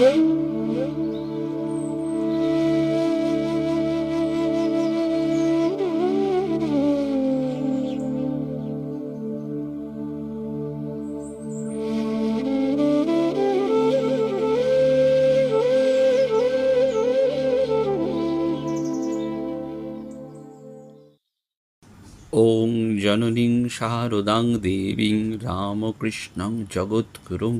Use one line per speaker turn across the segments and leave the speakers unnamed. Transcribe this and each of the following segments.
ॐ जननीं शारदां देवीं रामकृष्णं जगद्गुरुं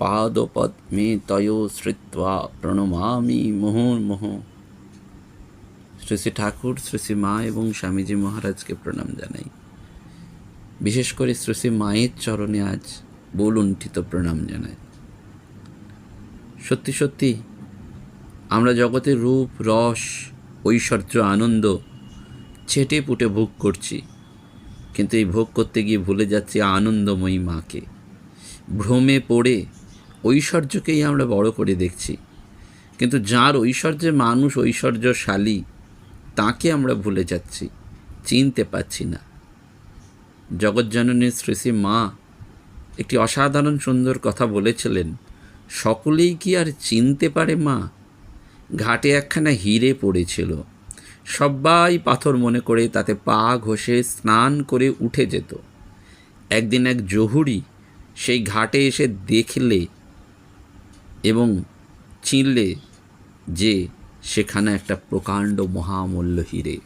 পাদপদ্মে তয় শ্রিত্বা প্রণমামি মোহনমোহ শ্রী শ্রী ঠাকুর শ্রী শ্রী মা এবং স্বামীজি মহারাজকে প্রণাম জানাই। বিশেষ করে শ্রী শ্রী মায়ের চরণে আজ বলুণ্ঠিত প্রণাম জানাই। সত্যি সত্যি, আমরা জগতের রূপ, রস, ঐশ্বর্য, আনন্দ ছেটে পুটে ভোগ করছি। কিন্তু এই ভোগ করতে গিয়ে ভুলে যাচ্ছি আনন্দময়ী মাকে। ভ্রমে পড়ে ঐশ্বর্যকেই আমরা বড় করে দেখছি। কিন্তু যার ঐশ্বর্যে মানুষ ঐশ্বর্যশালী, তাকে আমরা ভুলে যাচ্ছি, চিনতে পাচ্ছি না। জগজ্জননীর শ্রী শ্রী মা একটি অসাধারণ সুন্দর কথা বলেছিলেন, সকলেই কি আর চিনতে পারে মা? ঘাটে একখানা হিরে পড়েছিল। সবাই পাথর মনে করে তাতে পা ঘষে স্নান করে উঠে যেত। একদিন এক জহুরি সেই ঘাটে এসে দেখলে এবং চিনলে যে সেখানে একটা প্রকাণ্ড মহামূল্য হিরে।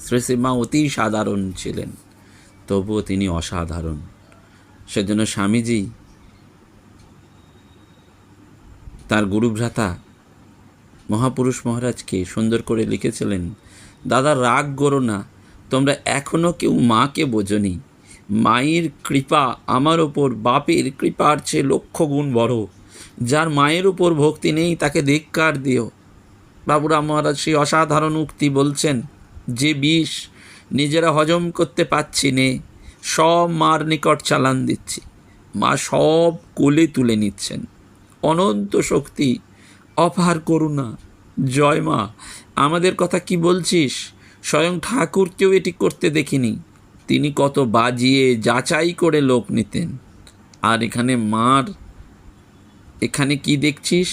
শ্রীশ্রীমা অতি সাধারণ ছিলেন, তবুও তিনি অসাধারণ। সেজন্য স্বামীজি তার গুরুভ্রাতা মহাপুরুষ মহারাজকে সুন্দর করে লিখেছিলেন, দাদা, রাগ করো না, তোমরা এখনও কেউ মাকে বোঝনি। মায়ের কৃপা আমার ওপর, বাপের কৃপার চেয়ে লক্ষ গুণ বড়। যার মায়ের উপর ভক্তি নেই, তাকে ধিক্কার দিও। বাবুরাম মহারাজ সেই অসাধারণ উক্তি বলছেন, যে বিষ নিজেরা হজম করতে পাচ্ছি নে, সব মার নিকট চালান দিচ্ছি। মা সব কোলে তুলে নিচ্ছেন। অনন্ত শক্তি, অপার করুণা। জয় মা, আমাদের কথা কি বলছিস? স্বয়ং ঠাকুরকেও এটি করতে দেখিনি। তিনি কত বাজিয়ে যাচাই করে লোক নিতেন। আর এখানে মার এখানে কি দেখছিস?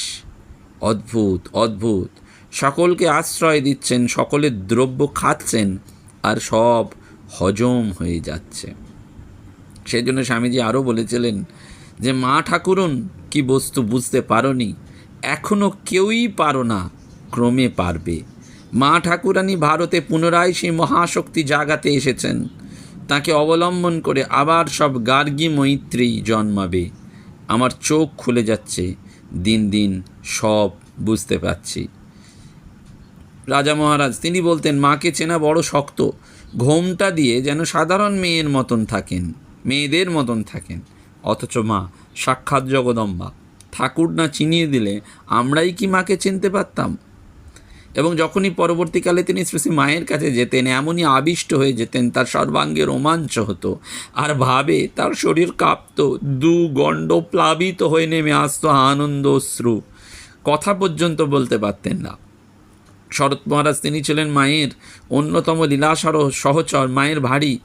অদ্ভুত অদ্ভুত। সকলকে আশ্রয় দিচ্ছেন সকলের দ্রব্য খাচ্ছেন আর সব হজম হয়ে যাচ্ছে। সেজন্য স্বামীজি আরও বলেছিলেন যে, মা ঠাকুরুন, কি বস্তু বুঝতে পারোনি? এখনও কেউই পারো না, ক্রমে পারবে। মা ঠাকুরানী ভারতে পুনরায় সেই মহাশক্তি জাগাতে এসেছেন। তাকে অবলম্বন করে আবার সব গার্গী মৈত্রী জন্মাবে। আমার চোখ খুলে যাচ্ছে, দিন দিন সব বুঝতে পারছি। রাজা মহারাজ, তিনি বলতেন, মাকে চেনা বড় শক্ত। ঘোমটা দিয়ে যেন সাধারণ মেয়ের মতন থাকেন, মেয়েদের মতন থাকেন। অথচ মা, সাক্ষাৎ জগদম্বা। ঠাকুর না চিনিয়ে দিলে আমরাই কি মাকে চিনতে পারতাম? এবং যখনই পরবর্তীকালে তিনি শ্রী মায়ের কাছে যেতেন, এমনই আবিষ্ট হয়ে যেতেন, তার সর্বাঙ্গে রোমাঞ্চ হতো। আর ভাবে তার শরীর কাঁপত, দু গণ্ড প্লাবিত হয়ে নেমে আসতো আনন্দ অশ্রু কথা পর্যন্ত বলতে পারতেন না। শরৎ মহারাজ তিনি ছিলেন মায়ের অন্যতম লীলাসর সহচর, মায়ের ভারী।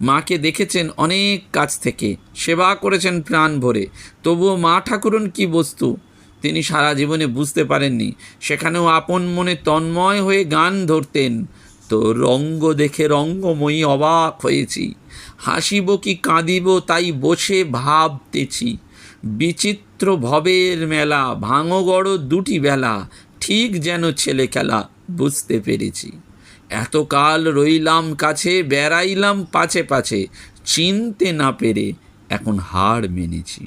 মাকে দেখেছেন অনেক কাছ থেকে, সেবা করেছেন প্রাণ ভরে। তবুও মা ঠাকুরন কি বস্তু? তিনি সারা জীবনে বুঝতে পারেননি। সেখানেও আপন মনে তন্ময় হয়ে গান ধরতেন। তো রঙ্গ দেখে রঙ্গময়ী অবাক হয়েছি। হাসিব কি কাঁদিব তাই বসে ভাবতেছি। বিচিত্র ভবের মেলা, ভাঙগড় দুটি বেলা, ঠিক যেন ছেলে খেলা বুঝতে পেরেছি। এতকাল রইলাম কাছে, বেড়াইলাম পাছে পাছে, চিনতে না পেরে এখন হার মেনেছি।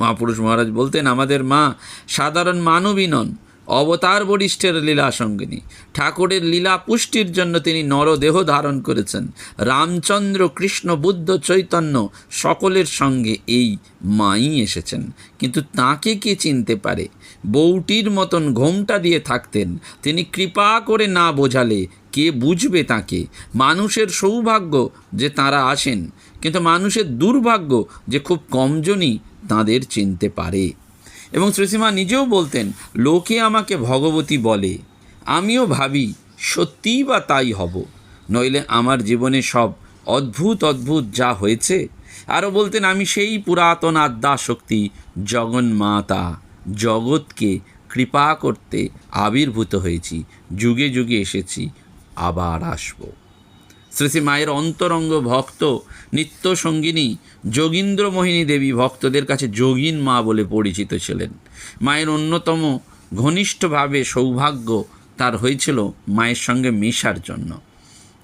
মহাপুরুষ মহারাজ বলতেন, আমাদের মা সাধারণ মানবী নন, অবতার বরিষ্ঠের লীলা সঙ্গিনী। ঠাকুরের লীলা পুষ্টির জন্য তিনি নরদেহ ধারণ করেছেন। রামচন্দ্র, কৃষ্ণ, বুদ্ধ, চৈতন্য সকলের সঙ্গে এই মাই এসেছেন। কিন্তু তাকে কে চিনতে পারে? বউটির মতন ঘোমটা দিয়ে থাকতেন। তিনি কৃপা করে না বোঝালে কে বুঝবে তাকে? মানুষের সৌভাগ্য যে তারা আসেন, কিন্তু মানুষের দুর্ভাগ্য যে খুব কমজনই তাঁদের চিনতে পারে। এবং শ্রীসীমা নিজেও বলতেন, লোকে আমাকে ভগবতী বলে, আমিও ভাবি সত্যিই বা তাই হব। নইলে আমার জীবনে সব অদ্ভুত অদ্ভুত যা হয়েছে। আরও বলতেন, আমি সেই পুরাতন আদ্যা শক্তি জগন্মাতা, জগৎকে কৃপা করতে আবির্ভূত হয়েছি, যুগে যুগে এসেছি, আবার আসব। শ্রী শ্রী মায়ের অন্তরঙ্গ ভক্ত, নিত্য সঙ্গিনী যোগীন্দ্রমোহিনী দেবী ভক্তদের কাছে যোগিন মা বলে পরিচিত ছিলেন। মায়ের অন্যতম ঘনিষ্ঠভাবে সৌভাগ্য তার হয়েছিল মায়ের সঙ্গে মেশার জন্য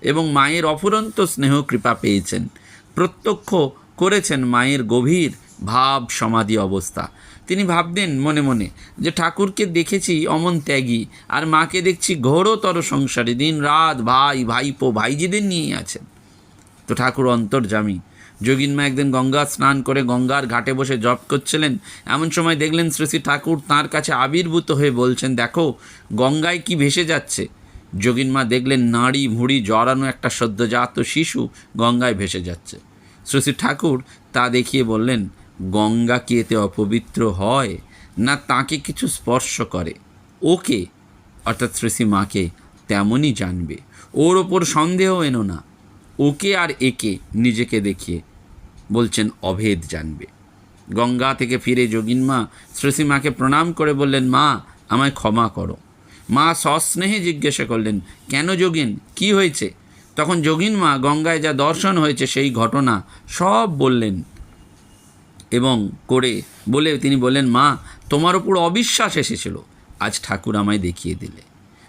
এবং মায়ের অফুরন্ত স্নেহ কৃপা পেয়েছেন। প্রত্যক্ষ করেছেন মায়ের গভীর ভাব সমাধি অবস্থা। তিনি ভাবতেন মনে মনে যে ঠাকুরকে দেখেছি অমন ত্যাগী, আর মাকে দেখছি ঘোরতর সংসারে, দিন রাত ভাই, ভাইপো, ভাইজিদের নিয়েই আছেন তো ঠাকুর অন্তর্জামী যোগিনমা একদিন গঙ্গা স্নান করে গঙ্গার ঘাটে বসে জপ করছিলেন। এমন সময় দেখলেন শ্রী শ্রী ঠাকুর তাঁর কাছে আবির্ভূত হয়ে বলছেন, দেখো, গঙ্গায় কি ভেসে যাচ্ছে? যোগিনমা দেখলেন নাড়ি ভুঁড়ি জড়ানো একটা সদ্যজাত শিশু গঙ্গায় ভেসে যাচ্ছে। শ্রী শ্রী ঠাকুর তা দেখিয়ে বললেন গঙ্গা কি এতে অপবিত্র হয় না তাকে কিছু স্পর্শ করে। ওকে, অর্থাৎ শ্রী শ্রী মাকে, তেমনই জানবে। ওর ওপর সন্দেহ এনো না। ওকে আর একে নিজেকে দেখিয়ে বলছেন, অভেদ জানবে। গঙ্গা থেকে ফিরে যোগিনমা শ্রী মাকে প্রণাম করে বললেন, মা, আমায় ক্ষমা করো। মা সস্নেহে জিজ্ঞাসা করলেন, কেন যোগিন, কি হয়েছে? তখন যোগিন মা গঙ্গায় যা দর্শন হয়েছে সেই ঘটনা সব বললেন। এবং করে বলে তিনি বললেন, মা, তোমার ওপর অবিশ্বাস এসেছিল। আজ ঠাকুর আমায় দেখিয়ে দিলে।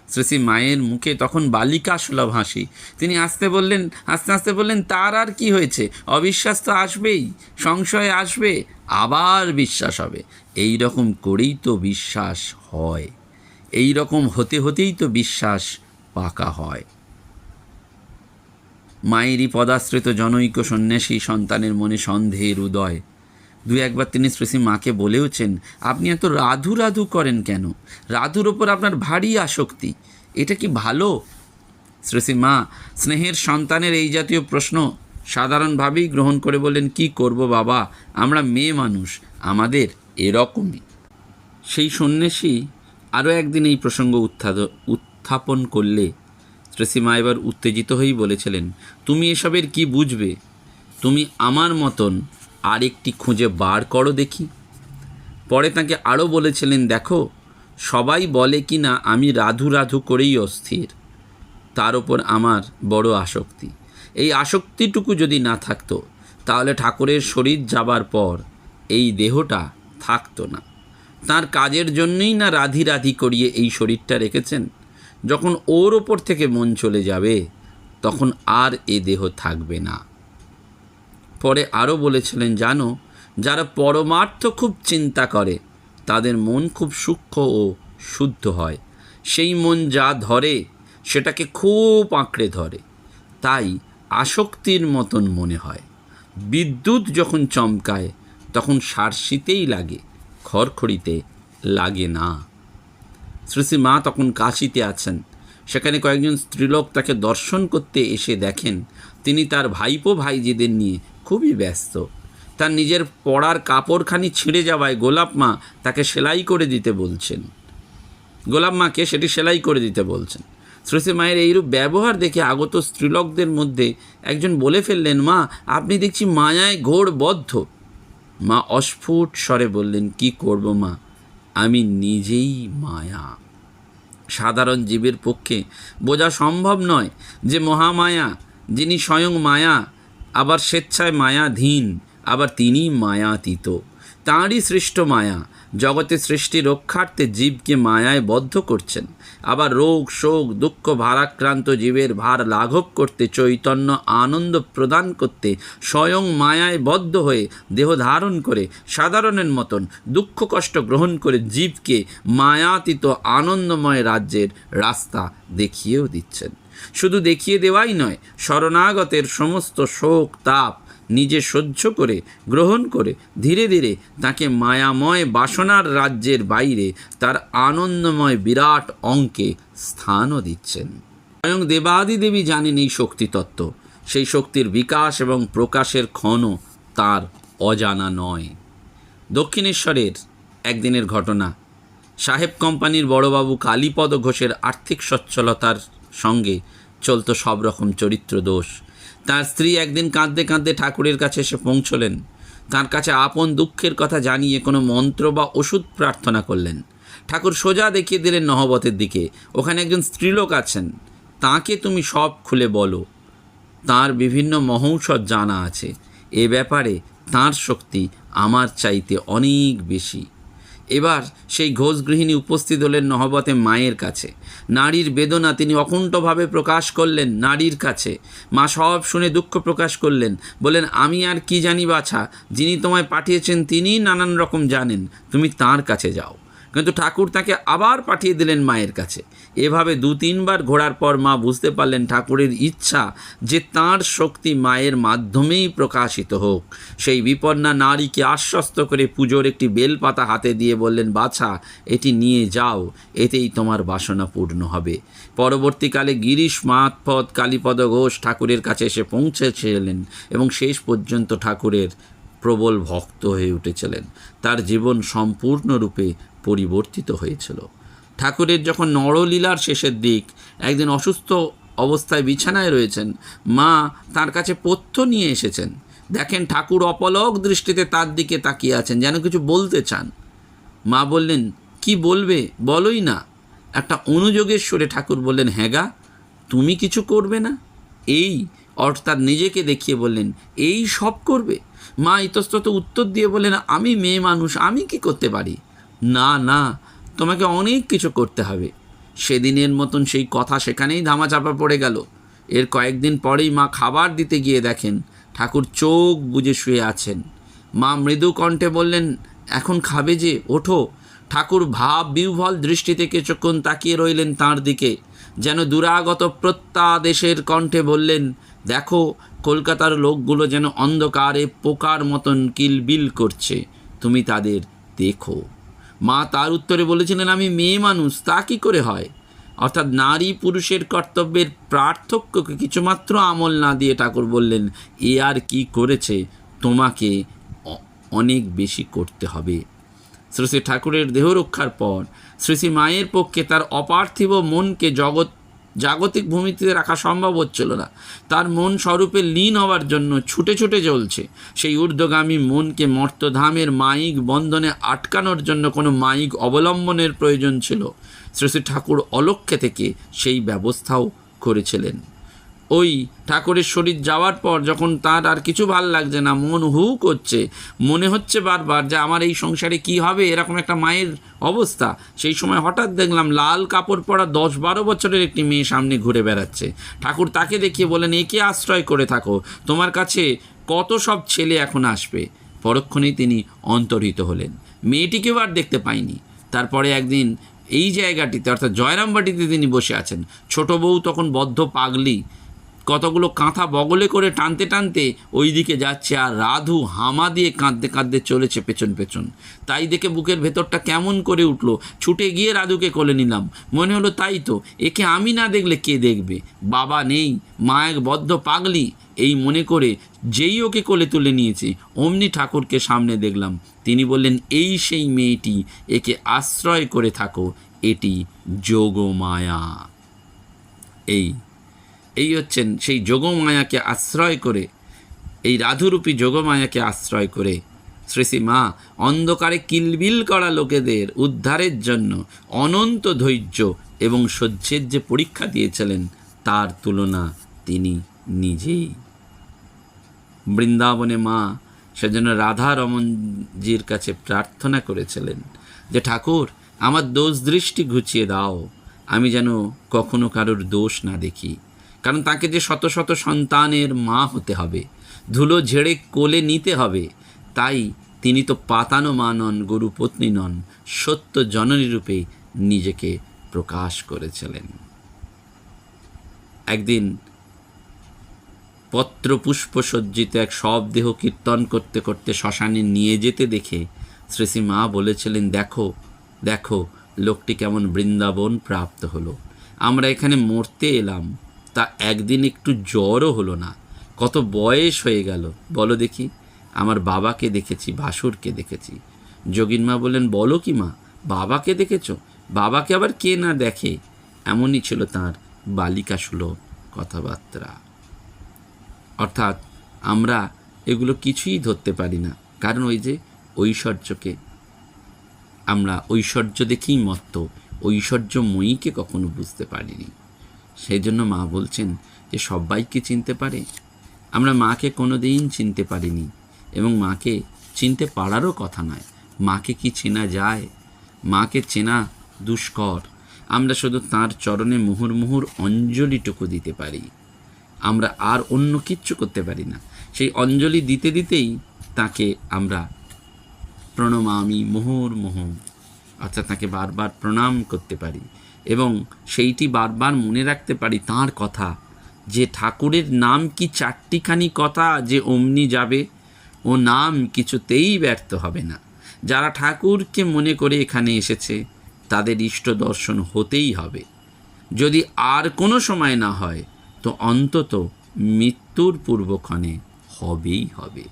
শ্রী মায়ের মুখে তখন বালিকা সুলভ হাসি। তিনি আসতে বললেন আস্তে আস্তে বললেন, তার আর কি হয়েছে? অবিশ্বাস তো আসবেই, সংশয় আসবে, আবার বিশ্বাস হবে। এই রকম করেই তো বিশ্বাস হয়। এই রকম হতে হতেই তো বিশ্বাস পাকা হয়। মায়েরই পদাশ্রিত জনৈক সন্ন্যাসী সন্তানের মনে সন্দেহের উদয়। দু একবার তিনি শ্রী মাকে বলেওছেন, আপনি এত রাধু রাধু করেন কেন? রাধুর ওপর আপনার ভারী আসক্তি। এটা কি ভালো? শ্রী মা, স্নেহের সন্তানের এই জাতীয় প্রশ্ন সাধারণভাবেই গ্রহণ করে বললেন, কি করব বাবা? আমরা মেয়ে মানুষ, আমাদের এরকমই। সেই সন্ন্যাসী আরও একদিন এই প্রসঙ্গ উত্থাদ, উত্থাপন করলে শ্রেসিমা এবার উত্তেজিত হয়েই বলেছিলেন, তুমি এসবের কি বুঝবে? তুমি আমার মতন আরেকটি খুঁজে বার করো দেখি। পরে তাকে আরও বলেছিলেন, দেখো, সবাই বলে কি না আমি রাধু রাধু করেই অস্থির। তার ওপর আমার বড় আসক্তি। এই আসক্তিটুকু যদি না থাকতো, তাহলে ঠাকুরের শরীর যাবার পর এই দেহটা থাকতো না। তার কাজের জন্যই না রাধি রাধি করিয়ে এই শরীরটা রেখেছেন? যখন ওর ওপর থেকে মন চলে যাবে, তখন আর এ দেহ থাকবে না। পরে আরও বলেছিলেন, জানো, যারা পরমার্থ খুব চিন্তা করে, তাদের মন খুব সূক্ষ্ম ও শুদ্ধ হয়। সেই মন যা ধরে, সেটাকে খুব আঁকড়ে ধরে। তাই আসক্তির মতন মনে হয়। বিদ্যুৎ যখন চমকায়, তখন সারশিতেই লাগে, খড়খড়িতে লাগে না। শ্রী মা তখন কাশিতে আছেন। সেখানে কয়েকজন স্ত্রীলোক তাকে দর্শন করতে এসে দেখেন। তিনি তার ভাইপো ভাইজিদের নিয়ে খুবই ব্যস্ত। তার নিজের পড়ার কাপড়খানি ছিঁড়ে যাওয়ায় গোলাপ মা তাকে সেলাই করে দিতে বলছেন। গোলাপ মাকে সেটি সেলাই করে দিতে বলছেন। শ্রী মায়ের এইরূপ ব্যবহার দেখে আগত স্ত্রীলোকদের মধ্যে একজন বলে ফেললেন, মা, আপনি দেখছি মায়ায় ঘোর বদ্ধ মা অস্ফুট স্বরে বললেন, কি করব মা? আমি নিজেই মায়া। সাধারণ জীবের পক্ষে বোঝা সম্ভব নয় যে মহামায়া, যিনি স্বয়ং মায়া আবার স্বেচ্ছায় মায়াধীন, আবার তিনি মায়াতীত। তাঁরই সৃষ্ট মায়া, জগতে সৃষ্টি রক্ষার্থে জীবকে মায়ায় বদ্ধ করছেন। আবার রোগ, শোক, দুঃখ, ভারাক্রান্ত জীবের ভার লাঘব করতে, চৈতন্য আনন্দ প্রদান করতে, স্বয়ং মায়ায় বদ্ধ হয়ে দেহ ধারণ করে, সাধারণের মতন দুঃখ, কষ্ট গ্রহণ করে জীবকে মায়াতীত, আনন্দময় রাজ্যের রাস্তা দেখিয়েও দিচ্ছেন। শুধু দেখিয়ে দেওয়াই নয়, শরণাগতের সমস্ত শোক, তাপ নিজে সহ্য করে, গ্রহণ করে, ধীরে ধীরে তাকে মায়াময় বাসনার রাজ্যের বাইরে তার আনন্দময় বিরাট অঙ্কে স্থানও দিচ্ছেন। স্বয়ং দেবাদিদেবী জানেন এই শক্তিতত্ত্ব। সেই শক্তির বিকাশ এবং প্রকাশের ক্ষণও তার অজানা নয়। দক্ষিণেশ্বরের একদিনের ঘটনা। সাহেব কোম্পানির বড়বাবু কালীপদ ঘোষের আর্থিক সচ্ছলতার সঙ্গে চলত সব রকম চরিত্র দোষ। তার স্ত্রী একদিন কাঁদতে কাঁদতে ঠাকুরের কাছে এসে পৌঁছলেন। তার কাছে আপন দুঃখের কথা জানিয়ে কোনো মন্ত্র বা ওষুধ প্রার্থনা করলেন। ঠাকুর সোজা দেখিয়ে দিলেন নহবতের দিকে, ওখানে একজন স্ত্রীলোক আছেন। তাকে তুমি সব খুলে বলো। তার বিভিন্ন মহৌষধ জানা আছে। এ ব্যাপারে তার শক্তি আমার চাইতে অনেক বেশি। এবার সেই ঘোষ গৃহিণী উপস্থিত হলেন নহবতে মায়ের কাছে। নারীর বেদনা তিনি অকুণ্ঠভাবে প্রকাশ করলেন নারীর কাছে। মা সব শুনে দুঃখ প্রকাশ করলেন বলেন আমি আর কি জানি বাছা, যিনি তোমায় পাঠিয়েছেন তিনি নানান রকম জানেন, তুমি তার কাছে যাও। কিন্তু ঠাকুর তাকে আবার পাঠিয়ে দিলেন মায়ের কাছে। এভাবে দু তিনবার ঘোরার পর মা বুঝতে পারলেন ঠাকুরের ইচ্ছা যে তার শক্তি মায়ের মাধ্যমেই প্রকাশিত হোক। সেই বিপন্না নারীকে আশ্বস্ত করে পুজোর একটি বেলপাতা হাতে দিয়ে বললেন, বাছা, এটি নিয়ে যাও, এতেই তোমার বাসনা পূর্ণ হবে। পরবর্তীকালে গিরিশ মাতপদ কালীপদ ঘোষ ঠাকুরের কাছে এসে পৌঁছেছিলেন এবং শেষ পর্যন্ত ঠাকুরের প্রবল ভক্ত হয়ে উঠেছিলেন। তার জীবন সম্পূর্ণরূপে পরিবর্তিত হয়েছিল। ঠাকুরের যখন নরলীলার শেষের দিক, একদিন অসুস্থ অবস্থায় বিছানায় রয়েছেন, মা তার কাছে পথ্য নিয়ে এসেছেন। দেখেন ঠাকুর অপলক দৃষ্টিতে তার দিকে তাকিয়ে আছেন, যেন কিছু বলতে চান। মা বললেন, কি বলবে? বলোই না। একটা অনুযোগের সুরে ঠাকুর বললেন হ্যাঁ তুমি কিছু করবে না? এই? অর্থাৎ নিজেকে দেখিয়ে বললেন, এই সব করবে? মা ইতস্তত উত্তর দিয়ে বললেন, আমি মেয়ে মানুষ, আমি কি করতে পারি? না না, তোমাকে অনেক কিছু করতে হবে। সেদিনের মতন সেই কথা সেখানেই ধামাচাপা পড়ে গেল। এর কয়েকদিন পরেই মা খাবার দিতে গিয়ে দেখেন ঠাকুর চোখ বুজে শুয়ে আছেন। মা মৃদু কণ্ঠে বললেন, এখন খাবে যে, ওঠো। ঠাকুর ভাব বিহ্বল দৃষ্টিতে কিছুক্ষণ তাকিয়ে রইলেন তার দিকে। যেন দুরাগত প্রত্যাদেশের কণ্ঠে বললেন, দেখো, কলকাতার লোকগুলো যেন অন্ধকারে পোকার মতন কিলবিল করছে। তুমি তাদের দেখো। মা তার উত্তরে বলেছিলেন, আমি মেয়ে মানুষ, তা কী করে হয়? অর্থাৎ নারী পুরুষের কর্তব্যের পার্থক্যকে কিছুমাত্র আমল না দিয়ে ঠাকুর বললেন, এ আর কি করেছে? তোমাকে অনেক বেশি করতে হবে। শ্রী ঠাকুরের দেহ রক্ষার পর, শ্রী শ্রী মায়ের পক্ষে তার অপার্থিব মনকে জগৎ জাগতিক ভূমিতে রাখা সম্ভব হচ্ছিল না। তার মন স্বরূপে লীন হওয়ার জন্য ছুটে ছুটে চলছে। সেই ঊর্ধ্বগামী মনকে মর্তধামের মাইক বন্ধনে আটকানোর জন্য কোনো মাইক অবলম্বনের প্রয়োজন ছিল। শ্রী শ্রী ঠাকুর অলক্ষ্যে থেকে সেই ব্যবস্থাও করেছিলেন। ওই ঠাকুরের শরীর যাওয়ার পর যখন তার আর কিছু ভালো লাগছে না, মন হু করছে, মনে হচ্ছে বারবার যে আমার এই সংসারে কি হবে, এরকম একটা মায়ের অবস্থা। সেই সময় হঠাৎ দেখলাম লাল কাপড় পরা দশ বারো বছরের একটি মেয়ে সামনে ঘুরে বেড়াচ্ছে। ঠাকুর তাকে দেখিয়ে বলেন একে আশ্রয় করে থাকো? তোমার কাছে কত সব ছেলে এখন আসবে? পরক্ষণেই তিনি অন্তর্হিত হলেন। মেয়েটিকেও আর দেখতে পাইনি। তারপরে একদিন এই জায়গাটিতে, অর্থাৎ জয়রামবাটিতে তিনি বসে আছেন। ছোট বউ তখন বদ্ধ পাগলি। কতগুলো কাঁথা বগলে করে টানতে টানতে ওই দিকে যাচ্ছে আর রাধু হামা দিয়ে কাঁদতে কাঁদতে চলেছে পেছন পেছন। তাই দেখে বুকের ভেতরটা কেমন করে উঠল। ছুটে গিয়ে রাধুকে কোলে নিলাম। মনে হলো তাই তো। একে আমি না দেখলে কে দেখবে? বাবা নেই, মা এক বদ্ধ পাগলি। এই মনে করে যেই ওকে কোলে তুলে নিয়েছে, অমনি ঠাকুরকে সামনে দেখলাম। তিনি বললেন, এই সেই মেয়েটি, একে আশ্রয় করে থাকো। এটি যোগমায়া। এই এই হচ্ছেন সেই যোগমায়াকে আশ্রয় করে, এই রাধুরূপী যোগমায়াকে আশ্রয় করে। শ্রী শ্রী মা, অন্ধকারে কিলবিল করা লোকেদের উদ্ধারের জন্য অনন্ত ধৈর্য এবং সহ্যের যে পরীক্ষা দিয়েছিলেন, তার তুলনা তিনি নিজেই। বৃন্দাবনে মা সেজন্য রাধা রমনজির কাছে প্রার্থনা করেছিলেন যে, ঠাকুর, আমার দোষ দৃষ্টি ঘুচিয়ে দাও। আমি যেন কখনো কারোর দোষ না দেখি। কারণ তাকে যে শত শত সন্তানের মা হতে হবে, ধুলো ঝেড়ে কোলে নিতে হবে, তাই তিনি তো পাতানো মা নন, গরু পত্নী নন, সত্য জননী রূপে নিজেকে প্রকাশ করেছিলেন। একদিন পত্র পুষ্প সজ্জিত এক শবদেহ কীর্তন করতে করতে শ্মশানে নিয়ে যেতে দেখে শ্রী শ্রী মা বলেছিলেন, দেখো দেখো, লোকটি কেমন বৃন্দাবন প্রাপ্ত হলো। আমরা এখানে মরতে এলাম তা একদিন একটু জ্বরও হলো না। কত বয়স হয়ে গেল। বলো দেখি, আমার বাবাকে দেখেছি ভাসুরকে দেখেছি। যোগিন মা বললেন, বলো কি মা, বাবাকে দেখেছ? বাবাকে আবার কে না দেখে? এমনই ছিল তার বালিকা সুলভ কথাবার্তা। অর্থাৎ আমরা এগুলো কিছুই ধরতে পারি না, কারণ ওই যে ঐশ্বর্যকে। আমরা ঐশ্বর্য দেখেই মত্ত, ঐশ্বর্যময়ীকে কখনো বুঝতে পারিনি। সেই জন্য মা বলছেন যে সবাইকে চিনতে পারে? আমরা মাকে কোনো দিন চিনতে পারিনি এবং মাকে চিনতে পারারও কথা নয়। মাকে কি চেনা যায়? মাকে চেনা দুষ্কর। আমরা শুধু তার চরণে মুহুর মুহুর অঞ্জলিটুকু দিতে পারি। আমরা আর অন্য কিচ্ছু করতে পারি না। সেই অঞ্জলি দিতে দিতেই তাকে আমরা প্রণমামি, মোহর মোহ অর্থাৎ তাকে বারবার প্রণাম করতে পারি। এবং সেইটি বারবার মনে রাখতে পারি তার কথা, যে ঠাকুরের নাম কি চারটিখানি কথা যে অমনি যাবে, ও নাম কিছুতেই ব্যর্থ হবে না। যারা ঠাকুরকে মনে করে এখানে এসেছে, তাদের ইষ্ট দর্শন হতেই হবে। যদি আর কোনো সময় না হয়, তো অন্তত মৃত্যুর পূর্বক্ষণে হবেই হবে।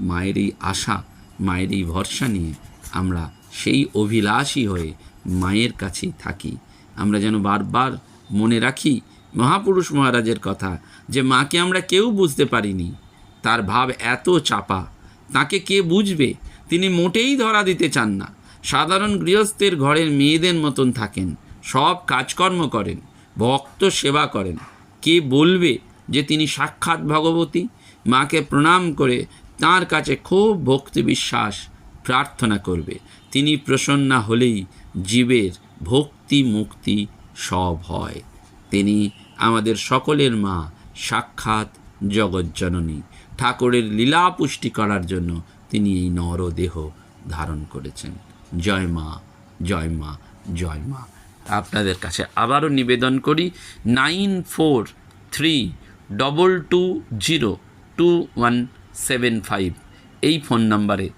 মায়ের এই আশা, মায়ের এই ভরসা নিয়ে আমরা সেই অভিলাষী হয়ে মায়ের কাছেই থাকি। আমরা যেন বারবার মনে রাখি মহাপুরুষ মহারাজের কথা যে মাকে আমরা কেউ বুঝতে পারিনি। তার ভাব এত চাপা। তাকে কে বুঝবে? তিনি মোটেই ধরা দিতে চান না। সাধারণ গৃহস্থের ঘরের মেয়েদের মতন থাকেন। সব কাজকর্ম করেন। ভক্ত সেবা করেন। কে বলবে যে তিনি সাক্ষাৎ ভগবতী? মাকে প্রণাম করে তার কাছে খুব ভক্তি বিশ্বাস প্রার্থনা করবে। তিনি প্রসন্না হলেই জীবের ভক্তি মুক্তি সব হয়। তিনি আমাদের সকলের মা, সাক্ষাৎ জগজ্জননী। ঠাকুরের লীলা পুষ্টি করার জন্য তিনি এই নরদেহ ধারণ করেছেন। জয় মা জয় মা জয় মা। আপনাদের কাছে আবারও নিবেদন করি, nine four three double two zero two one seven five. এই ফোন নাম্বারে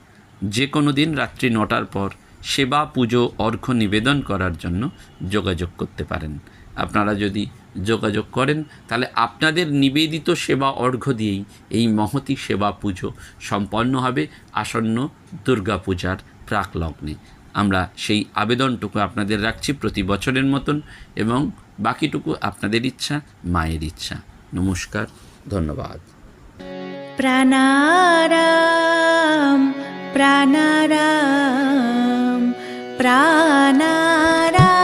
যে কোনো দিন রাত্রি নটার পর সেবা, পুজো, অর্ঘ্য নিবেদন করার জন্য যোগাযোগ করতে পারেন। আপনারা যদি যোগাযোগ করেন, তাহলে আপনাদের নিবেদিত সেবা, অর্ঘ্য দিয়েই এই মহতি সেবা, পুজো সম্পন্ন হবে আসন্ন দুর্গাপূজার প্রাকলগ্নে। আমরা সেই আবেদনটুকু আপনাদের রাখছি প্রতি বছরের মতন এবং বাকিটুকু আপনাদের ইচ্ছা, মায়ের ইচ্ছা। নমস্কার, ধন্যবাদ।
প্রাণারাম প্রাণারাম। প্রাণারাম